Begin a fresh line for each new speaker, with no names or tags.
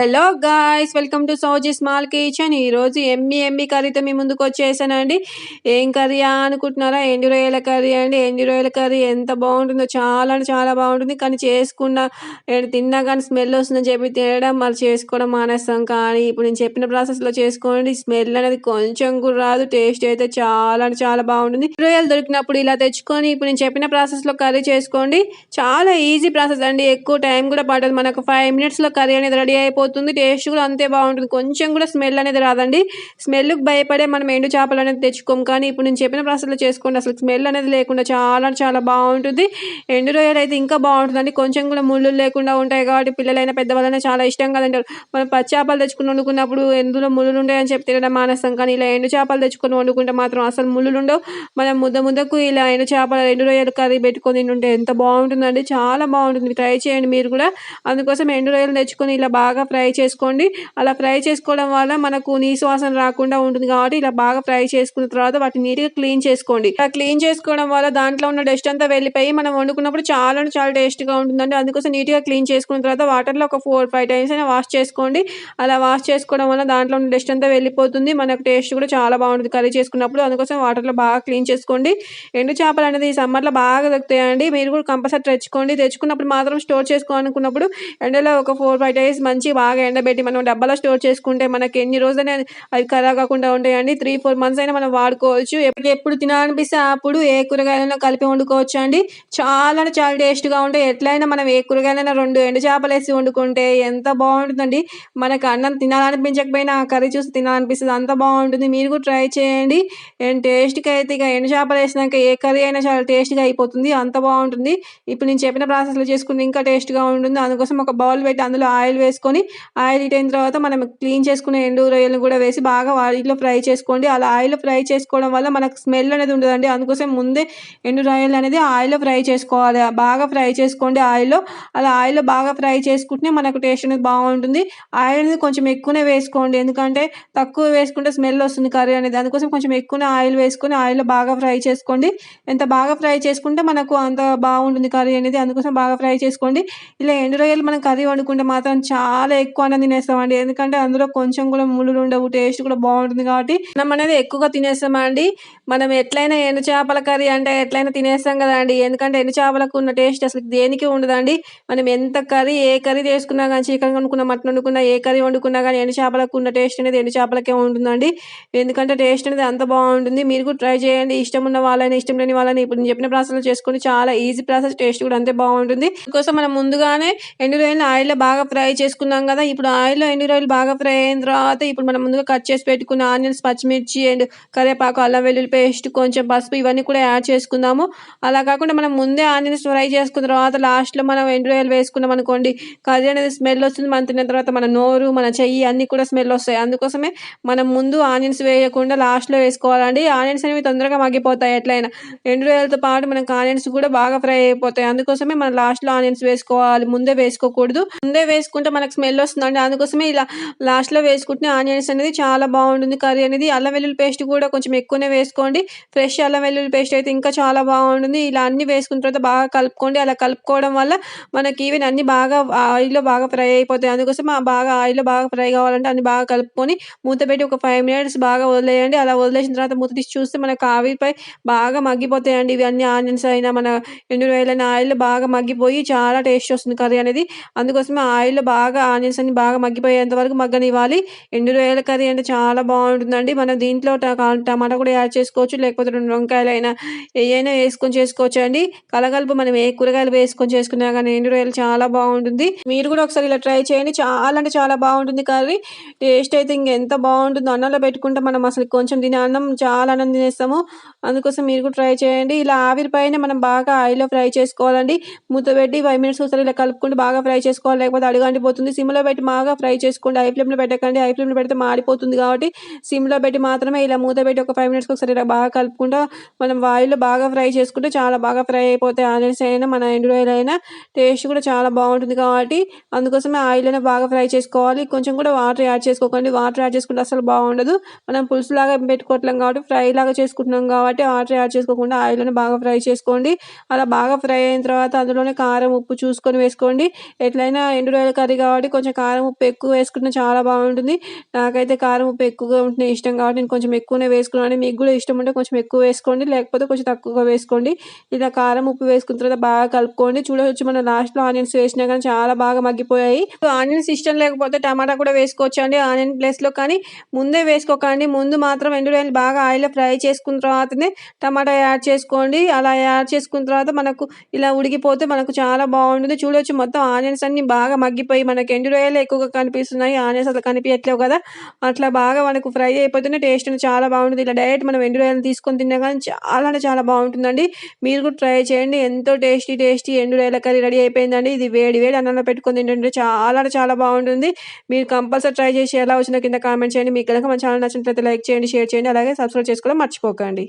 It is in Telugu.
Hello guys welcome to Souji small kitchen ఈరోజు ఎమ్మి ఎమ్మి కర్రీతో మీ ముందుకు వచ్చేసానండి. ఏం కర్రీ అనుకుంటున్నారా? ఎండు రొయ్యల కర్రీ అండి. ఎండు రొయ్యల కర్రీ ఎంత బాగుంటుందో చాలా అంటే చాలా బాగుంటుంది. కానీ చేసుకున్న ఏ- తిన్నా కానీ స్మెల్ వస్తుందని చెప్పి తినడం మరి చేసుకోవడం మానేస్తాం. కానీ ఇప్పుడు నేను చెప్పిన ప్రాసెస్లో చేసుకోండి. స్మెల్ అనేది కొంచెం కూడా రాదు. టేస్ట్ అయితే చాలా అంటే చాలా బాగుంటుంది. రొయ్యలు దొరికినప్పుడు ఇలా తెచ్చుకొని ఇప్పుడు నేను చెప్పిన ప్రాసెస్లో కర్రీ చేసుకోండి. చాలా ఈజీ ప్రాసెస్ అండి. ఎక్కువ టైం కూడా పడదు మనకు ఫైవ్ మినిట్స్లో కర్రీ అనేది రెడీ అయిపోతుంది. టేస్ట్ కూడా అంతే బాగుంటుంది. కొంచెం కూడా స్మెల్ అనేది రాదండి. స్మెల్కి భయపడే మనం ఎండు చేపలు అనేది తెచ్చుకోం. కానీ ఇప్పుడు నేను చెప్పిన ప్రాసెస్లో చేసుకోండి. అసలు స్మెల్ అనేది లేకుండా చాలా చాలా బాగుంటుంది. ఎండు రొయ్యలు అయితే ఇంకా బాగుంటుందండి. కొంచెం కూడా ముళ్ళు లేకుండా ఉంటాయి కాబట్టి పిల్లలైనా పెద్దవాళ్ళైనా చాలా ఇష్టం కదంటారు మనం పచ్చి చేపలు తెచ్చుకుని వండుకున్నప్పుడు ఎందులో ముళ్ళు ఉంటాయని చెప్పి తినడం మానసం కానీ ఇలా ఎండు చేపలు తెచ్చుకొని వండుకుంటే మాత్రం అసలు ముళ్ళు ఉండవు. మనం ముద్ద ముద్దకు ఇలా ఎండు చేపలు ఎండు రొయ్యలు కర్రీ పెట్టుకొని తింటుంటే ఎంత బాగుంటుందండి. చాలా బాగుంటుంది. ట్రై చేయండి మీరు కూడా. అందుకోసం ఎండు రొయ్యలు తెచ్చుకొని ఇలా బాగా ఫ్రై ఫ్రై చేసుకోండి. అలా ఫ్రై చేసుకోవడం వల్ల మనకు నీసు వాసన రాకుండా ఉంటుంది కాబట్టి ఇలా బాగా ఫ్రై చేసుకున్న తర్వాత వాటిని నీట్గా క్లీన్ చేసుకోండి. ఇలా క్లీన్ చేసుకోవడం వల్ల దాంట్లో ఉన్న డస్ట్ అంతా వెళ్ళిపోయి మనం వండుకున్నప్పుడు చాలా చాలా టేస్ట్గా ఉంటుందండి. అందుకోసం నీట్గా క్లీన్ చేసుకున్న తర్వాత వాటర్లో ఒక ఫోర్ ఫైవ్ టైమ్స్ అయినా వాష్ చేసుకోండి. అలా వాష్ చేసుకోవడం వల్ల దాంట్లో ఉన్న డస్ట్ అంతా వెళ్ళిపోతుంది. మనకు టేస్ట్ కూడా చాలా బాగుంటుంది కర్రీ చేసుకున్నప్పుడు. అందుకోసం వాటర్లో బాగా క్లీన్ చేసుకోండి. ఎండు చేపలు అనేది ఈ సమ్మర్లో బాగా దొరుకుతాయండి. మీరు కూడా కంపల్సరీ తెచ్చుకోండి. తెచ్చుకున్నప్పుడు మాత్రం స్టోర్ చేసుకోవాలనుకున్నప్పుడు ఎండలో ఒక ఫోర్ ఫైవ్ డేస్ మంచి బాగా బాగా ఎండబెట్టి మనం డబ్బాలో స్టోర్ చేసుకుంటే మనకి ఎన్ని రోజులైనా అవి ఖరాబ్ కాకుండా ఉంటాయండి. త్రీ ఫోర్ మంత్స్ అయినా మనం వాడుకోవచ్చు. ఎప్పుడు ఎప్పుడు తినాలనిపిస్తే అప్పుడు ఏ కూరగాయలైనా కలిపి వండుకోవచ్చు అండి చాలా చాలా టేస్ట్గా ఉంటాయి. ఎట్లయినా మనం ఏ కూరగాయలైనా రెండు ఎండు చేపలు వేసి వండుకుంటే ఎంత బాగుంటుందండి. మనకు అన్నం తినాలనిపించకపోయినా ఆ కర్రీ చూసి తినాలనిపిస్తుంది. అంత బాగుంటుంది. మీరు కూడా ట్రై చేయండి. అండ్ టేస్ట్కి అయితే ఇక ఎండు చేపలు వేసినాక ఏ కర్రీ అయినా చాలా టేస్ట్గా అయిపోతుంది. అంత బాగుంటుంది. ఇప్పుడు నేను చెప్పిన ప్రాసెస్లో చేసుకుంటే ఇంకా టేస్ట్గా ఉంటుంది. అందుకోసం ఒక బౌల్ పెట్టి అందులో ఆయిల్ వేసుకొని ఆయిల్ హీట్ అయిన తర్వాత మనం క్లీన్ చేసుకునే ఎండు రొయ్యలను కూడా వేసి బాగా ఆయిల్లో ఫ్రై చేసుకోండి. అలా ఆయిల్లో ఫ్రై చేసుకోవడం వల్ల మనకు స్మెల్ అనేది ఉండదండి. అందుకోసం ముందే ఎండు రొయ్యలు అనేది ఆయిల్లో ఫ్రై చేసుకోవాలి. బాగా ఫ్రై చేసుకోండి ఆయిల్లో. అలా ఆయిల్లో బాగా ఫ్రై చేసుకుంటే మనకు టేస్ట్ అనేది బాగుంటుంది. ఆయిల్ అనేది కొంచెం ఎక్కువనే వేసుకోండి. ఎందుకంటే తక్కువ వేసుకుంటే స్మెల్ వస్తుంది కర్రీ అనేది. అందుకోసం కొంచెం ఎక్కువనే ఆయిల్ వేసుకొని ఆయిల్లో బాగా ఫ్రై చేసుకోండి. ఎంత బాగా ఫ్రై చేసుకుంటే మనకు అంత బాగుంటుంది కర్రీ అనేది. అందుకోసం బాగా ఫ్రై చేసుకోండి. ఇలా ఎండు రొయ్యలు మనం కర్రీ వండుకుంటే మాత్రం చాలా ఎక్కువ అన్నం తినేస్తామండి. ఎందుకంటే అందులో కొంచెం కూడా ముళ్ళు ఉండవు టేస్ట్ కూడా బాగుంటుంది కాబట్టి మనం అనేది ఎక్కువగా తినేస్తామండి. మనం ఎట్లయినా ఎండు చేపల కర్రీ అంటే ఎట్లయినా తినేస్తాం కదండి. ఎందుకంటే ఎండు చేపలకు ఉన్న టేస్ట్ అసలు దేనికి ఉండదండి. మనం ఎంత కర్రీ ఏ కర్రీ చేసుకున్నా కానీ చికెన్ వండుకున్నా మటన్ వండుకున్నా ఏ కర్రీ వండుకున్నా కానీ ఎండు చేపలకు ఉన్న టేస్ట్ అనేది ఎండు చేపలకే ఉంటుందండి. ఎందుకంటే టేస్ట్ అనేది అంత బాగుంటుంది. మీరు కూడా ట్రై చేయండి. ఇష్టం ఉన్న వాళ్ళని ఇష్టం లేని వాళ్ళని ఇప్పుడు నేను చెప్పిన ప్రాసెస్లో చేసుకుని చాలా ఈజీ ప్రాసెస్. టేస్ట్ కూడా అంతే బాగుంటుంది. అందుకోసం మనం ముందుగానే ఎండు రొయ్యలు ఆయిల్లో బాగా ఫ్రై చేసుకున్నాం కదా ఇప్పుడు ఆయిల్లో ఎండు రొయ్యలు బాగా ఫ్రై అయిన తర్వాత ఇప్పుడు మనం ముందుగా కట్ చేసి పెట్టుకున్న ఆనియన్స్ పచ్చిమిర్చి అండ్ కరివేపాకు అల్లం వెల్లుల్లి పేస్ట్ కొంచెం పసుపు ఇవన్నీ కూడా యాడ్ చేసుకుందాము. అలా కాకుండా మనం ముందే ఆనియన్స్ ఫ్రై చేసుకున్న తర్వాత లాస్ట్లో మనం ఎండు రొయ్యలు వేసుకున్నాం అనుకోండి కర్రీ అనేది స్మెల్ వస్తుంది మనం తిన్న తర్వాత మన నోరు మన చెయ్యి అన్నీ కూడా స్మెల్ వస్తాయి. అందుకోసమే మనం ముందు ఆనియన్స్ వేయకుండా లాస్ట్లో వేసుకోవాలండి. ఆనియన్స్ అనేవి తొందరగా మగ్గిపోతాయి ఎట్లయినా. ఎండు రొయ్యలతో పాటు మనకు ఆనియన్స్ కూడా బాగా ఫ్రై అయిపోతాయి. అందుకోసమే మనం లాస్ట్లో ఆనియన్స్ వేసుకోవాలి. ముందే వేసుకోకూడదు. ముందే వేసుకుంటే మనకు స్మెల్ వస్తుందండి అందుకోసమే ఇలా లాస్ట్లో వేసుకుంటున్న ఆనియన్స్ అనేది చాలా బాగుంటుంది. కర్రీ అనేది అల్లం వెల్లుల్లి పేస్ట్ కూడా కొంచెం ఎక్కువనే వేసుకోండి. ఫ్రెష్ అల్లం వెల్లుల్లి పేస్ట్ అయితే ఇంకా చాలా బాగుంటుంది. ఇలా అన్ని వేసుకున్న తర్వాత బాగా కలుపుకోండి. అలా కలుపుకోవడం వల్ల మనకి ఈవెన్ అన్ని బాగా ఆయిల్లో బాగా ఫ్రై అయిపోతాయి. అందుకోసం బాగా ఆయిల్లో బాగా ఫ్రై కావాలంటే అన్ని బాగా కలుపుకొని మూత పెట్టి ఒక ఫైవ్ మినిట్స్ బాగా వదిలేయండి. అలా వదిలేసిన తర్వాత మూత తీసి చూస్తే మనకు ఆవిరిపై బాగా మగ్గిపోతాయండి. ఇవి అన్ని ఆనియన్స్ అయినా మన ఎండు వేలైన ఆయిల్ బాగా మగ్గిపోయి చాలా టేస్ట్ వస్తుంది కర్రీ అనేది. అందుకోసమే ఆయిల్ బాగా ఆనియన్స్ అన్ని బాగా మగ్గిపోయేంత వరకు మగ్గనివ్వాలి. ఎండు రొయ్యల కర్రీ అంటే చాలా బాగుంటుందండి. మనం దీంట్లో టమాటా కూడా యాడ్ చేసుకోవచ్చు. లేకపోతే రెండు వంకాయలు అయినా ఏవైనా వేసుకొని చేసుకోవచ్చు అండి. కలగలుపు మనం ఏ కూరగాయలు వేసుకొని చేసుకున్నా కానీ ఎండు రొయ్యలు చాలా బాగుంటుంది. మీరు కూడా ఒకసారి ఇలా ట్రై చేయండి. చాలా అంటే చాలా బాగుంటుంది కర్రీ. టేస్ట్ అయితే ఇంకెంత బాగుంటుందో అన్నంలో పెట్టుకుంటే మనం అసలు కొంచెం తినే అన్నం చాలా అన్నం తినేస్తాము అందుకోసం మీరు కూడా ట్రై చేయండి. ఇలా ఆవిరి పైన మనం బాగా ఆయిల్లో ఫ్రై చేసుకోవాలండి. మూత పెట్టి ఫైవ్ మినిట్స్ ఒకసారి ఇలా కలుపుకుంటూ బాగా ఫ్రై చేసుకోవాలి. లేకపోతే అడుగంటిపోతుంది సిమ్లో పెట్టి బాగా ఫ్రై చేసుకోండి. హై ఫ్లేమ్లో పెట్టకండి. హై ఫ్లేమ్లో పెడితే మాడిపోతుంది కాబట్టి సిమ్లో పెట్టి మాత్రమే ఇలా మూత పెట్టి ఒక ఫైవ్ మినిట్స్కి ఒకసారి ఇలా బాగా కలుపుకుంటా మనం ఆయిల్లో బాగా ఫ్రై చేసుకుంటే చాలా బాగా ఫ్రై అయిపోతాయి. ఆనియన్స్ అయినా మన ఎండు అయినా టేస్ట్ కూడా చాలా బాగుంటుంది కాబట్టి అందుకోసమే ఆయిల్లోనే బాగా ఫ్రై చేసుకోవాలి. కొంచెం కూడా వాటర్ యాడ్ చేసుకోకండి. వాటర్ యాడ్ చేసుకుంటే అసలు బాగుండదు. మనం పులుసు లాగా పెట్టుకోవట్లేం కాబట్టి ఫ్రై లాగా చేసుకుంటున్నాం కాబట్టి వాటర్ యాడ్ చేసుకోకుండా ఆయిల్లోనే బాగా ఫ్రై చేసుకోండి. అలా బాగా ఫ్రై అయిన తర్వాత అందులోనే కారం ఉప్పు చూసుకొని వేసుకోండి. ఎట్లయినా ఎండు రొయ్యల కర్రీ కాబట్టి కొంచెం కొంచెం కారం ఉప్పు ఎక్కువ వేసుకుంటే చాలా బాగుంటుంది. నాకైతే కారం ఉప్పు ఎక్కువగా ఉంటే ఇష్టం కాబట్టి నేను కొంచెం ఎక్కువనే వేసుకున్నాను. మీకు కూడా ఇష్టం ఉంటే కొంచెం ఎక్కువ వేసుకోండి లేకపోతే కొంచెం తక్కువగా వేసుకోండి. ఇలా కారం ఉప్పు వేసుకున్న తర్వాత బాగా కలుపుకోండి. చూడవచ్చు మనం లాస్ట్లో ఆనియన్స్ వేసినా కానీ చాలా బాగా మగ్గిపోయాయి. ఆనియన్స్ ఇష్టం లేకపోతే టమాటా కూడా వేసుకోవచ్చు అండి ఆనియన్ ప్లేస్లో? కానీ ముందే వేసుకోకండి. ముందు మాత్రం ఎండురాయలు బాగా ఆయిల్లో ఫ్రై చేసుకున్న తర్వాతనే టమాటా యాడ్ చేసుకోండి. అలా యాడ్ చేసుకున్న తర్వాత మనకు ఇలా ఉడికిపోతే మనకు చాలా బాగుంటుంది. చూడవచ్చు మొత్తం ఆనియన్స్ అన్ని బాగా మగ్గిపోయి మనకి ఎండు రొయ్యలు ఎక్కువగా కనిపిస్తున్నాయి ఆనియన్స్ అసలు కనిపించట్లేవు కదా. అట్లా బాగా మనకు ఫ్రై అయిపోతేనే టేస్ట్ చాలా బాగుంటుంది. ఇలా డైరెక్ట్ మనం ఎండు రొయ్యలు తీసుకొని తిన్నా కానీ చాలా అంటే చాలా బాగుంటుందండి. మీరు కూడా ట్రై చేయండి. ఎంతో టేస్టీ టేస్టీ ఎండు రొయ్యల కర్రీ రెడీ అయిపోయిందండి. ఇది వేడి వేడి అన్నంలో పెట్టుకొని తింటుంటే చాలా అంటే చాలా బాగుంటుంది. మీరు కంపల్సరీ ట్రై చేసి ఎలా వచ్చిన కింద కామెంట్ చేయండి. మీకు కనుక మన ఛానల్ నచ్చినట్లయితే లైక్ చేయండి షేర్ చేయండి. అలాగే సబ్స్క్రైబ్ చేసుకోవడం మర్చిపోకండి.